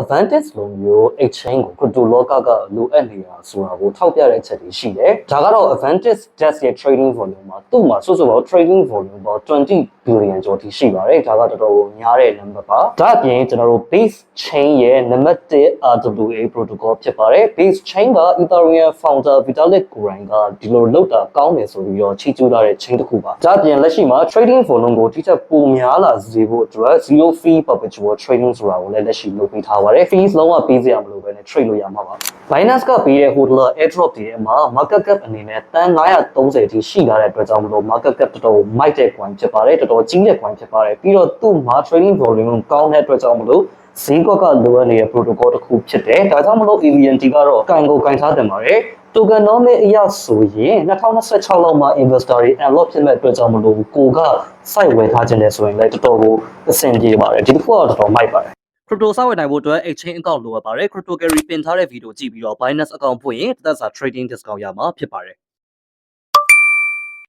advantage လိုမျိုး exchange ကို crypto လောကကလိုအပ်နေတာဆိုတာကိုထောက်ပြတဲ့အချက်တွေရှိတယ်ဒါကတော့ advantage desk ရဲ့ trading volume မှာသူ့မှာဆိုဆိုတော့ trading volume ပေါင်း20 billion ကျော်ထိရှိပါတယ်ဒါကတော်တော်များတဲ့ number ပါဒါအပြင်ကျွန်တော်တို့ base chain ရဲ့နံပါတ်1 RWA protocol ဖြစ်ပါတယ် base chain က Ethereum founder Vitalik Buterin ကဒီလိုလုပ်တာကောင်းတယ်ဆိုပြီးတော့ချီးကျူးထားတဲ့ chain တစ်ခုပါဒါအပြင်လက်ရှိမှာ trading volume ကိုထိချက်ပိုများလာစေဖို့အတွက် zero fee perpetual trading ဆိုတာကိုလည်းလက်ရှိလုပ်ပေးထားပါတယ် fees လုံးဝပေးစရာမလိုဘဲနဲ့ trade လို့ရမှာပါ Binance ကပေးတဲ့ hodler airdrop တွေအမှာ market cap အနေနဲ့တန်း930အထိရှိလာတဲ့အတွက်ကြောင့်မလို့ market cap တော်တော်မိုက်တဲ့ coin ဖြစ်ပါတယ်တော်တော်ကြီးတဲ့ coin ဖြစ်ပါတယ်ပြီးတော့သူ့မှာ trading volume ကောင်းတဲ့အတွက်ကြောင့်မလို့ဈေးကွက်ကလိုအပ်နေတဲ့ protocol တစ်ခုဖြစ်တယ်ဒါကြောင့်မလို့ EVNT ကတော့ကန်ကိုကန်ထားတင်ပါတယ် tokenomic အရဆိုရင်2026လောက်မှာ investor တွေ unlock ဖြစ်မဲ့အတွက်ကြောင့်မလို့ကိုက site ဝယ်ထားခြင်းလဲဆိုရင်လည်းတော်တော်ကိုအဆင်ပြေပါတယ်ဒီတစ်ခုကတော့တော်တော်မိုက်ပါတယ် crypto စောင့်ဝယ်နိုင်ဖို့အတွက် exchange account လိုအပ်ပါတယ် crypto carry ပင်ထားတဲ့ video ကြည့်ပြီးတော့ Binance account ဖွင့်ရင်သက်သက်စာ trading discount ရမှာဖြစ်ပါတယ်